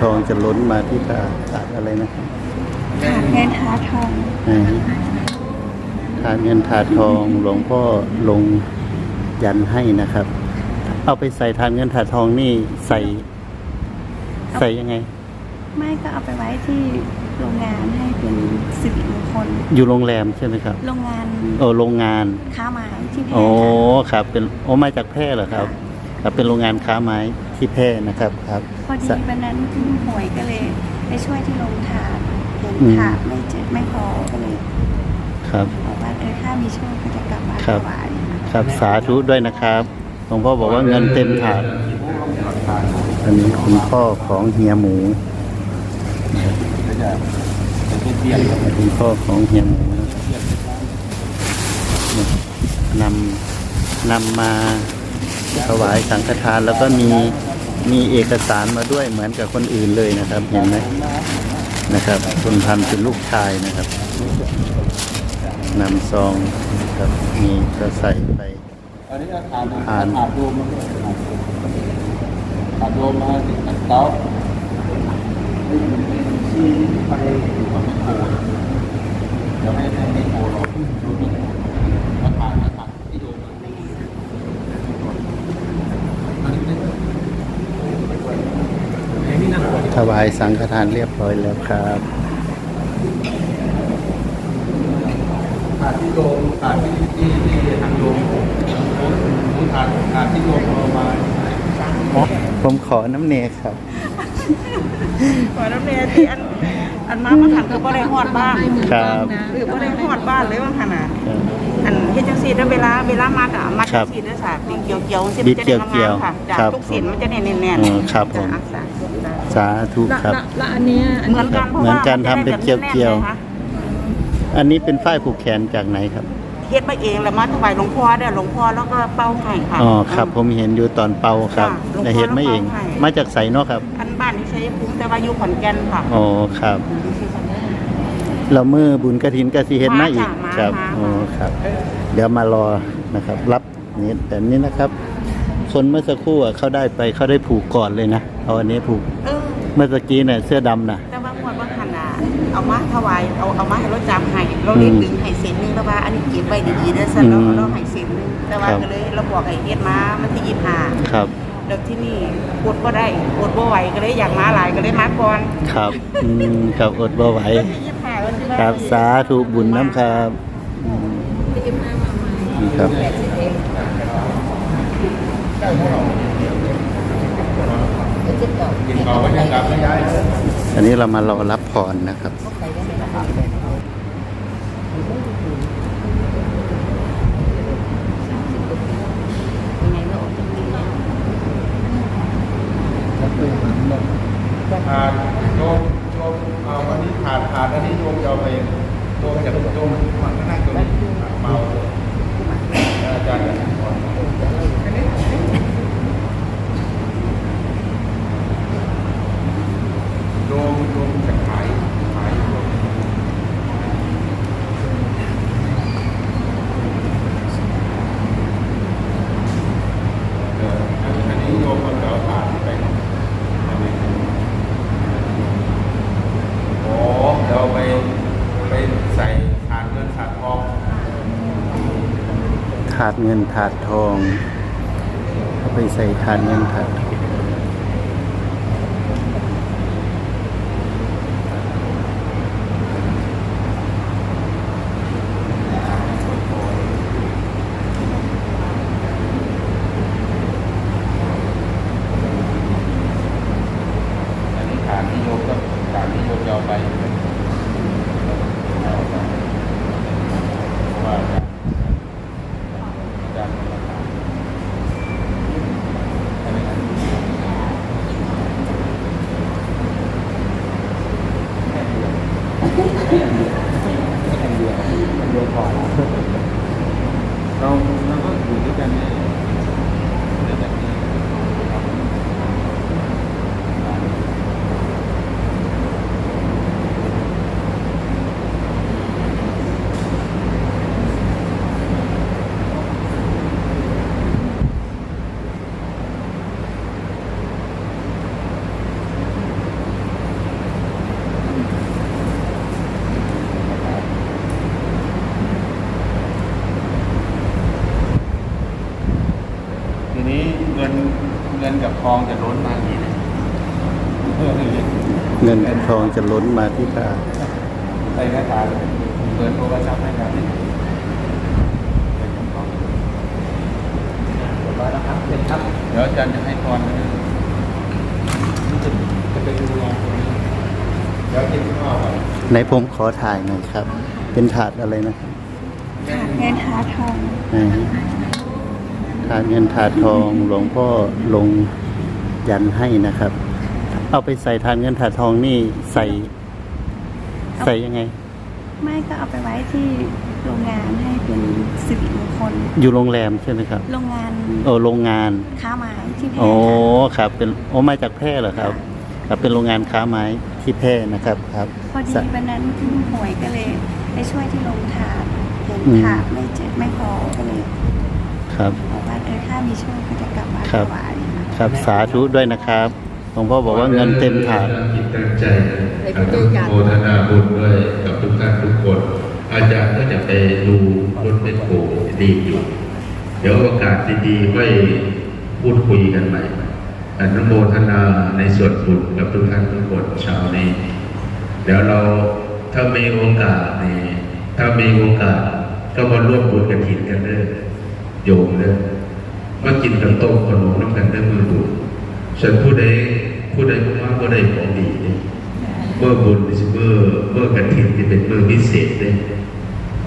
ทองจะล้นมาที่ถาดถาดอะไรนะขาดเงินหาทองอ่าถาดเงินถาดทองหลวงพ่อลงยันให้นะครับ เอาไปใส่ถาดเงินถาดทองนี่ใส่ ใส่ยังไง ไม่ก็เอาไปไว้ที่โรงงานให้เป็นสิริมงคลอยู่โรงแรมใช่ไหมครับโรงงานโอ้โรงงานค้าไม้ที่แพร่โอ้ค่ะครับ เป็นโอ้มาจากแพร่เหรอครับ ครับเป็นโรงงานค้าไม้ ที่แพร่นะครับครับ พอดีสะวันนั้นหวยก็เลย ไปช่วยที่โรงถาดเห็นอืม ถาดไม่เจอไม่พอก็เลยครับ บอกว่าเออถ้ามีโชคก็จะกลับมาครัถบวายครับสาธุด้วยนะครับหลวงพ่อบอกว่าเงินเต็มถาดอันนี้คุณพ่อของเฮียหมูก็จะเป็นเทียนคุณพ่อของเฮียหมูนะครับนำนำมาถวายสังฆทานแล้วก็มี มีเอกสารมาด้วยเหมือนกับคนอื่นเลยนะครับ เห็นไหมนะครับคุณพันธุ์เป็นลูกชายนะครับนำซองนะครับมีก็ใส่ไปอันนี้ก็ถาดทานถาดรวมมาถาดรวมมาติดกับเต้าที่ไปอยู่กับแม่โคเดี๋ยวให้ให้แม่โคเราดูแม่โคแล้วถาดแล้วถาดที่โยมมันอันนี้เป็น ถวายสังฆทานเรียบร้อยแล้วครับถาดที่โยมถาดที่ที่ที่ทางโยมผมถาดถาดที่โยมเอามาผมขอน้ำเนยครับ ขอน้ำเนยที่อันอันมามาขันคือบ่ได้ฮอดบ้านครับหรือบ่ได้ฮอดบ้านเลยว่าขนาดอันเฮ็ดจังซี่แล้วเวลาเวลามากะมัดครัจับงซี่เด้อค่ะดินเกี่ยวๆสิดิมันนจะเกี่ได้ยวๆงามๆค่ะจ้ะครับทุกสินมันจะแน่นอืมๆครับผมจ้ะสาธุจ้ะสาธุครับและอันเนี้ยอันเหมืนี้อนกันเพราะเหมือนว่ากันมัจะทำเป็นได้แบบเกี่ยวๆแน่นๆนะคะอันนี้เป็นฝ้ายผูกแขนจากไหนครับ เฮ็ดมาเองแล้วมาถวายหลวงพ่อเด้อหลวงพ่อแล้วก็เป้าให้ค่ะ อ๋อครับ ผมเห็นอยู่ตอนเป่าครับค่ะแต่เห็นไม่เอง หลวงพ่อเราเป่าให้ มาจากไสเนาะครับ อันบ้านที่ชัยภูมิแต่ว่าอยู่ขอนแก่นค่ะอ๋อครับ เราเมื่อบุญกระถินกระสีเห็นมาอีกมาคจ้ะรับมา อ๋อครับ เดี๋ยวมารอนะครับ รับนี่แต่นี้นะครับ คนเมื่อสักครู่อะเขาได้ไปเขาได้ผูกก่อนเลยนะเอาอันนี้ผูก เออเมื่อตะกี้เนี่ยเสื้อดำนะ แต่ว่าหมวดว่าขนาดเอามาถวายเอาเอามาให้เราจำให้เราเรียกอืมดึงให้เส้นหนึงแล้วว่าอันนี้เก็บไว้ดีๆเด้อสั่นเราอืมเราให้เส้นหนึงแต่ว่าครับ ก็เลยเราบอกให้เฮ็ดมามันที่ยี่ห้าครับ แล้วที่นี่อดบ่ได้อดบ่ไหวก็เลยอยากมาหลายก็เลยมาก่อนครับอืมครับอดบ่ไหวที่ยี่ห้าก็คือว่าครับสาธุบุญน้ำครับอืมนี่ครับ กินต่อไว้ยังกลับไม่ย้อันนี้เรามารอรับพรนะครับถาดโยมโยมเอาวันนี้ถาดถาดอันนี้โยมจะเอาไปโยมจะโยมมันก็นั่งตรงนี้เมาอาจารย์จะสอนโยมโยมจะขายขายโยมเอออันอันนี้โยมมันจะเอาถาดไปอันนี้โอ้เดี๋ยวไปไปใส่ถาดเงินถาดทอง ถาดเงินถาดทองเอาไปใส่ถาดเงินถาดทองฐานที่โยก็ฐานที่โยมจะเอาไปเพราะว่าอาจารย์อาจารย์อันนี้เราเราก็อยู่ด้วยกันเนี่ยในแบบนี้ กับทองจะล้นมาอย่างนี้นะเออเงินกับทองจะล้นมาที่พระใส่กระถางเปิดโทรศัพท์ให้ครับนี่เดี๋ยวอาจารย์จะให้พรนะจะไปดูแลตรงนี้เดี๋ยวกินข้าวก่อนไหนผมขอถ่ายหน่อยครับ เป็นถาดอะไรนะครับถาดเงินถาดทองอ่า ถาดเงินถาดทองหลวงพ่อลงยันให้นะครับ เอาไปใส่ถาดเงินถาดทองนี่ใส่ ใส่ยังไง ไม่ก็เอาไปไว้ที่โรงงานให้เป็นสิริมงคลอยู่โรงแรมใช่ไหมครับ โรงงานโอ้โรงงานค้าไม้ที่แพร่โอ้ค่ะครับ เป็นโอ้มาจากแพร่เหรอครับ ครับเป็นโรงงานค้าไม้ที่แพร่นะครับครับ พอดีสะวันนั้นหวยก็เลยไปช่วยที่โรงถาดเห็นอืมถาดไม่เจ็บไม่พอก็เลยครับบอกว่าเออ ถ้ามีโชคก็จะกลับมาครัถบวายครับ สาธุด้วยนะครับหลวงพ่อบอกว่าเงินเต็มถาดจิตตั้งใจอนุโมทนาบุญด้วยกับทุกท่านทุกคน อาจารย์ก็จะไปดูรถเป็นโผดีอยู่เดี๋ยวโอกาสดีๆค่อยพูดคุยกันใหม่อนุโมทนาในส่วนบุญกับทุกท่านทุกคนเช้านี้ เดี๋ยวเราถ้ามีโอกาสนี่ถ้ามีโอกาสก็มาร่วมบุญกระถินกันเด้อโยมเด้อ มากินกับต้มขนมน้ำกันเด้มือบุญส่วนผู้ใดผู้ใดผู้ว่าผู้ใดของดีเนี่ยเมื่อบุญสิเมื่อเมื่อกระถินที่เป็นเมื่อพิเศษเนี่ย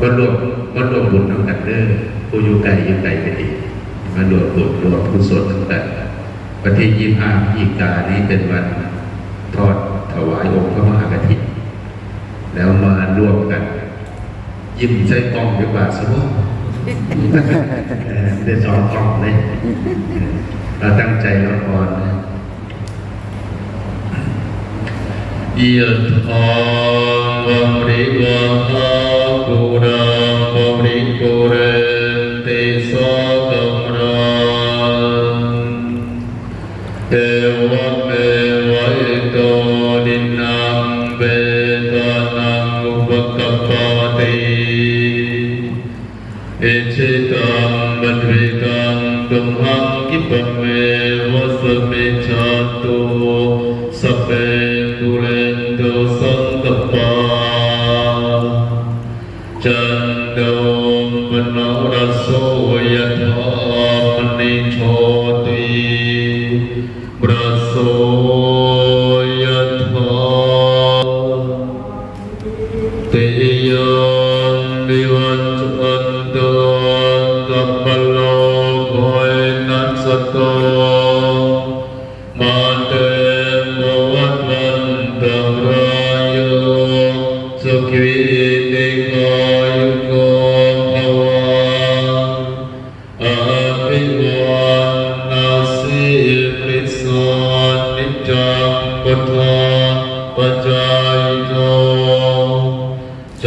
ก็รวมก็รวมบุญน้ำกันเด้อผู้อยู่ไกลอยู่ไกลก็ดีมารวมบุญรวมกุศลทั้งแต่วันที่ยี่ห้าอีกานี้เป็นวันทอดถวายองค์พระมหากฐินแล้วมารวมกัน ยิ้มใส่กล้องดีกว่าสมมติ ได้สอนกล้องเลยเราตั้งใจแล้วพรนะยะถาวะริวะหาปุราภริปุเรติสากมรังเทวะ หังกิปะ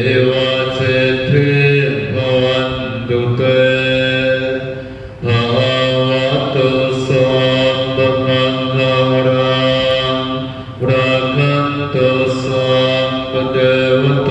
เจวเจเทภวันตุเตภาวะตุสัพพมังคารังรักขันตุสัพพเทวต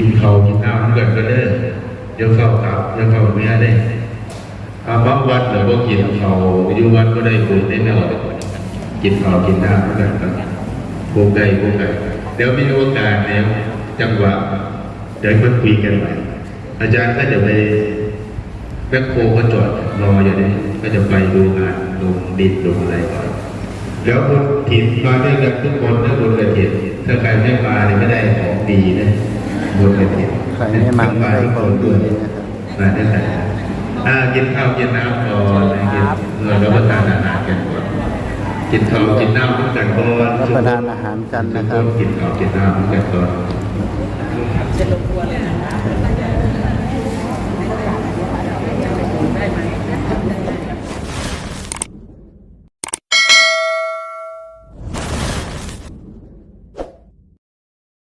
กินข้าวกินน้ำกันก็เด้อเดี๋ยวเข้าครับเดี๋ยวเข้าเมียได้อาบางวัดหรือว่ากินข้าวอยู่วัดก็ได้บุญได้ไม่อดกินข้าวกินน้ำกันกันโกงไก่โกงไก่เดี๋ยวมีโอกาสแล้วจังหวะเดี๋ยวมาคุยกันใหม่อาจารย์ก็จะไปแบคโคก็จอดรออยู่นี่ก็จะไปดูงานลงดินลงอะไรก่อนแล้วบุญถิ่นมาด้วยกันทุกคนนะบุญกระถิ่นถ้าใครไม่มาเนี่ยไม่ได้ของดีนะ บุญกระถิ่นใครไม่มาไม่ได้ของดีนะครับมาได้ไหนอ่ากินข้าวกินน้ำก่อนนะกินเมื่อรับประทานอาหารกันก่อนกินข้าวกินน้ำกันก่อนรับประทานอาหารกันนะครับกินข้าวกินน้ำกันก่อนจะรบกวนเลยนะคะ